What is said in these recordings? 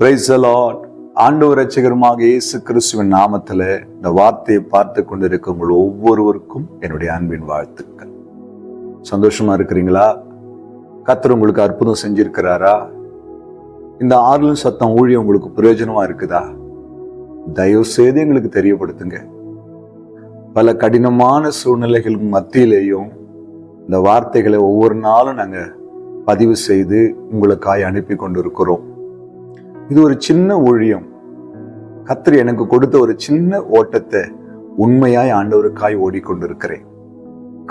Price Lord ஆண்டவர் ரட்சகருமாக இயேசு கிறிஸ்துவின் நாமத்தில் இந்த வார்த்தையை பார்த்து கொண்டிருக்க உங்கள் ஒவ்வொருவருக்கும் என்னுடைய அன்பின் வாழ்த்துக்கள். சந்தோஷமா இருக்கிறீங்களா? கத்தர் உங்களுக்கு அற்புதம் செஞ்சிருக்கிறாரா? இந்த ஆறுலும் சத்தம் ஊழியம் உங்களுக்கு பிரயோஜனமா இருக்குதா? தயவு செய்து எங்களுக்கு தெரியப்படுத்துங்க. பல கடினமான சூழ்நிலைகள் மத்தியிலேயும் இந்த வார்த்தைகளை ஒவ்வொரு நாளும் நாங்கள் பதிவு செய்து உங்களுக்காய் அனுப்பி கொண்டிருக்கிறோம். இது ஒரு சின்ன ஊழியம். கத்திரி எனக்கு கொடுத்த ஒரு சின்ன ஓட்டத்தை உண்மையாய் ஆண்டவருக்காய் ஓடிக்கொண்டிருக்கிறேன்.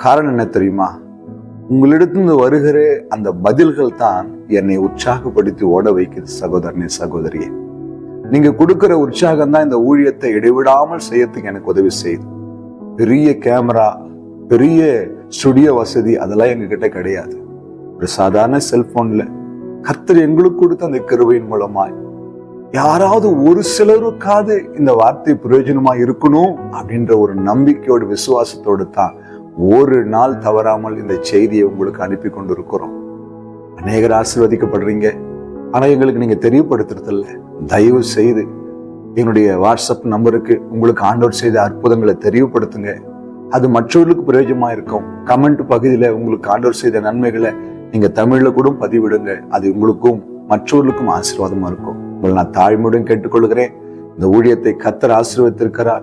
காரணம் என்ன தெரியுமா? உங்களிடத்திலிருந்து வருகிற அந்த பதில்கள் தான் என்னை உற்சாகப்படுத்தி ஓட வைக்கிறது சகோதரனே சகோதரியே. நீங்க கொடுக்கிற உற்சாகம் தான் இந்த ஊழியத்தை இடைவிடாமல் செய்யறதுக்கு எனக்கு உதவி செய்யுது. பெரிய கேமரா பெரிய ஸ்டுடியோ வசதி அதெல்லாம் எங்ககிட்ட கிடையாது. ஒரு சாதாரண செல்போன்ல கர்த்தர் எங்களுக்கு கொடுத்த அந்த கிருவையின் மூலமாய் யாராவது ஒரு சிலருக்காவது இந்த வார்த்தை பிரயோஜனமா இருக்கணும் அப்படின்ற ஒரு நம்பிக்கையோடு விசுவாசத்தோடு தான் ஒரு நாள் தவறாமல் இந்த செய்தியை உங்களுக்கு அனுப்பி கொண்டு இருக்கிறோம் அநேகர் ஆசீர்வதிக்கப்படுறீங்க. ஆனால் எங்களுக்கு நீங்க தெரியப்படுத்துறதில்ல தயவு செய்து என்னுடைய வாட்ஸ்அப் நம்பருக்கு உங்களுக்கு ஆண்டவர் செய்த அற்புதங்களை தெரியப்படுத்துங்க. அது மற்றவர்களுக்கு பிரயோஜனமா இருக்கும். கமெண்ட் பகுதியில் உங்களுக்கு ஆண்டவர் செய்த நன்மைகளை நீங்க தமிழில் கூட பதிவிடுங்க. அது உங்களுக்கும் மற்றவர்களுக்கும் ஆசீர்வாதமா இருக்கும். உங்களை நான் தாழ்மையுடன் கேட்டுக்கொள்கிறேன். இந்த ஊழியத்தை கத்தர் ஆசீர்வதித்திருக்கிறார்.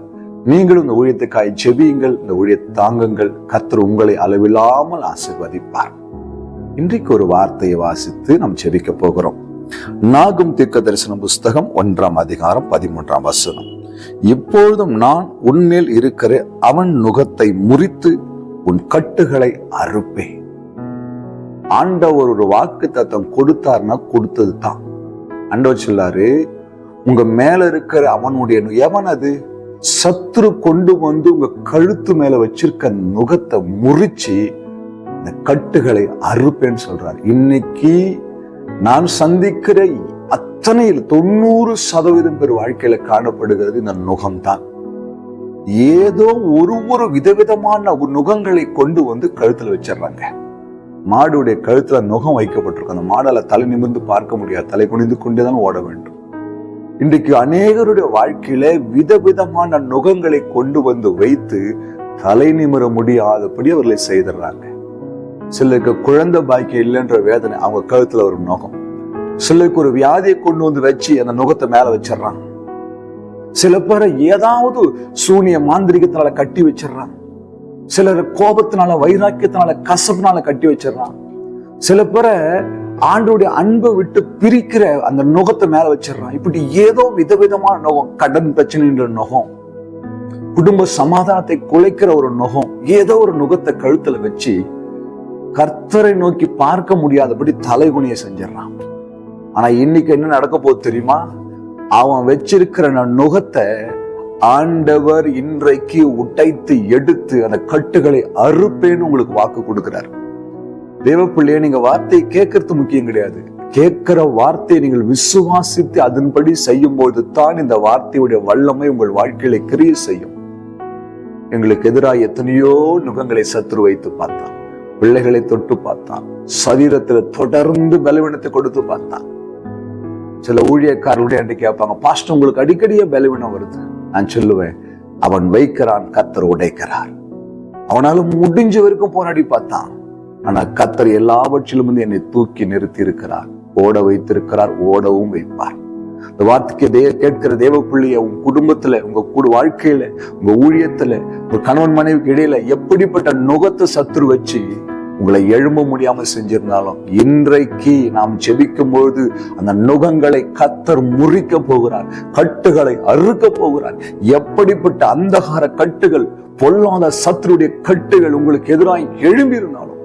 நீங்களும் இந்த ஊழியத்துக்காய் ஜெபியுங்கள் இந்த ஊழியத்தை தாங்குங்கள். கத்தர் உங்களை அளவில்லாமல் ஆசீர்வதிப்பார். இன்றைக்கு ஒரு வார்த்தையை வாசித்து நாம் ஜெபிக்க போகிறோம். நாகும் தீர்க்க தரிசன புஸ்தகம் ஒன்றாம் அதிகாரம் பதிமூன்றாம் வசனம். இப்பொழுதும் நான் உன்மேல் இருக்கிற அவன் நுகத்தை முறித்து உன் கட்டுகளை அறுப்பேன். ஆண்டவர் ஒரு வாக்கு தத்தம் கொடுத்தார்னா கொடுத்தது தான் ஆண்டவர் சொல்லாரு உங்க மேல இருக்கிற அவனுடைய எவன் அது சத்துரு கொண்டு வந்து உங்க கழுத்து மேல வச்சிருக்க நுகத்தை முறிச்சு இந்த கட்டுகளை அறுப்பேன்னு சொல்றாரு. இன்னைக்கு நான் சந்திக்கிற அத்தனையில் தொண்ணூறு சதவீதம் பேர் வாழ்க்கையில காணப்படுகிறது இந்த நுகம்தான். ஏதோ ஒரு ஒரு விதவிதமான நுகங்களை கொண்டு வந்து கழுத்துல வச்சிடுறாங்க மாடுடைய கழுத்துல நுகம் வைக்கப்பட்டிருக்கும் அந்த மாடால தலை நிமிர்ந்து பார்க்க முடியாது. தலை குனிந்து கொண்டேதான் ஓட வேண்டும். இன்றைக்கு அநேகருடைய வாழ்க்கையில விதவிதமான நுகங்களை கொண்டு வந்து வைத்து தலை நிமிர முடியாதபடி அவர்களை செய்திடுறாங்க. சிலருக்கு குழந்தை பாக்கியம் இல்லைன்ற வேதனை அவங்க கழுத்துல ஒரு நுகம். சிலருக்கு ஒரு வியாதியை கொண்டு வந்து வச்சு அந்த நுகத்தை மேல வச்சிடுறாங்க. சில பேரை ஏதாவது சூனிய மாந்திரிகத்தினால கட்டி வச்சிடறான் சிலர் கோபத்தினால வைராக்கியத்தினால கசப்புனால கட்டி வச்சிடுறான். சில பேரை ஆண்டோடைய அன்பை விட்டு பிரிக்கிற அந்த நுகத்தை மேல வச்சிடுறான். இப்படி ஏதோ விதவிதமான நுகம் கடன் பிரச்சனைன்ற நுகம் குடும்ப சமாதானத்தை குலைக்கிற ஒரு நுகம் ஏதோ ஒரு நுகத்தை கழுத்துல வச்சு கர்த்தரை நோக்கி பார்க்க முடியாதபடி தலைகுனிய செஞ்சிடறான். ஆனா இன்னைக்கு என்ன நடக்க போகுது தெரியுமா? அவன் வச்சிருக்கிற நுகத்தை ஆண்டவர் இன்றைக்கு உடைத்து எடுத்து அந்த கட்டுகளை அறுப்பேன்னு உங்களுக்கு வாக்கு கொடுக்கிறார். தேவப்பிள்ளைய நீங்க வார்த்தையை கேட்கறது முக்கியம் கிடையாது. கேட்கிற வார்த்தையை நீங்கள் விசுவாசித்து அதன்படி செய்யும் போது தான் இந்த வார்த்தையுடைய வல்லமை உங்கள் வாழ்க்கையில கிரிய செய்யும். எங்களுக்கு எதிராக எத்தனையோ நுகங்களை சத்துரு வைத்து பார்த்தான். பிள்ளைகளை தொட்டு பார்த்தான். சரீரத்துல தொடர்ந்து பலவீனத்தை கொடுத்து பார்த்தான். சில ஊழியக்காரர்களுடைய அன்றைக்கு கேட்பாங்க பாஸ்ட் உங்களுக்கு அடிக்கடியே பலவீனம் வருது. நான் சொல்லுவேன் அவன் வைக்கிறான் கத்தர் உடைக்கிறார். அவனால முடிஞ்ச வரைக்கும் போராடி பார்த்தான். ஆனா கத்தர் எல்லாவற்றிலும் வந்து என்னை தூக்கி நிறுத்தி இருக்கிறார் ஓட வைத்திருக்கிறார் ஓடவும் வைப்பார். இந்த வார்த்தைக்கு தேவ கேட்கிற தேவ பிள்ளைய உங்க குடும்பத்துல உங்க கூட வாழ்க்கையில உங்க ஊழியத்துல உங்க கணவன் மனைவிக்கு இடையில எப்படிப்பட்ட நுகத்தை சத்துரு வச்சு உங்களை எழும்ப முடியாமல் செஞ்சிருந்தாலும் இன்றைக்கு நாம் ஜெபிக்கும் பொழுது அந்த நுகங்களை கத்தர் முறிக்க போகிறார் கட்டுகளை அறுக்க போகிறார். எப்படிப்பட்ட அந்தகார கட்டுகள் பொல்லாத சத்துருடைய கட்டுகள் உங்களுக்கு எதிராக எழும்பியிருந்தாலும்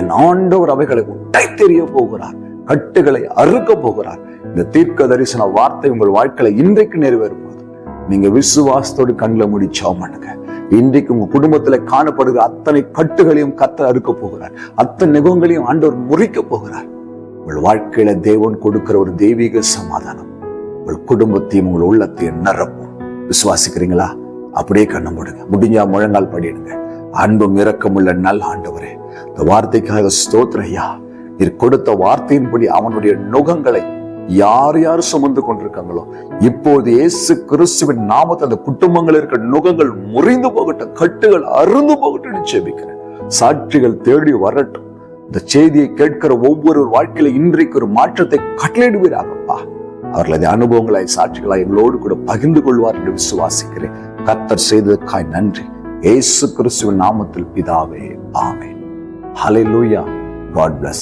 என் ஆண்டவர் அவைகளை உட்டை தெரிய போகிறார் கட்டுகளை அறுக்க போகிறார். இந்த தீர்க்க தரிசன வார்த்தை உங்கள் வாழ்க்கையில இன்றைக்கு நிறைவேறும் போது நீங்க விசுவாசத்தோடு கண்ணில் முடிச்சோம் பண்ணுங்க. இன்றைக்கு உங்க குடும்பத்துல காணப்படுகிற அத்தனை கட்டுகளையும் கத்த அறுக்க போகிறார். அத்தனை நிகங்களையும் ஆண்டவர் முறிக்க போகிறார். உங்கள் வாழ்க்கையில தேவன் கொடுக்கிற ஒரு தெய்வீக சமாதானம் உங்கள் குடும்பத்தையும் உங்கள் உள்ளத்தையும் நிரப்பும். விசுவாசிக்கிறீங்களா? அப்படியே கண்ண மூடுங்க. முடிஞ்சா முழங்கால் படிடுங்க அன்பும் இரக்கமுள்ள நல் ஆண்டவரே இந்த வார்த்தைக்காக ஸ்தோத்திரையா ஐயா. நீர் கொடுத்த வார்த்தையின்படி அவனுடைய நுகங்களை யார் யார் சுமந்து கொண்டிருக்காங்களோ இப்போது இயேசு கிறிஸ்துவின் நாமத்தை அந்த குடும்பங்கள் இருக்கிற நுகங்கள் முறிந்து போகட்டும் கட்டுகள் அருந்து போகட்டும் ஜெபிக்கிறேன். சாட்சிகள் தேடி வரட்டும். இந்த செய்தியை கேட்கிற ஒவ்வொரு வாழ்க்கையில இன்றைக்கு ஒரு மாற்றத்தை கட்டளையிடுவீராகப்பா. அவர்களது அனுபவங்களாய் சாட்சிகளாய் எங்களோடு கூட பகிர்ந்து கொள்வார் என்று விசுவாசிக்கிறேன். கத்தர் செய்ததற்காய் நன்றி. ஏசு கிறிஸ்துவின் நாமத்தில் பிதாவே ஆமென். லூயா காட் பிளஸ்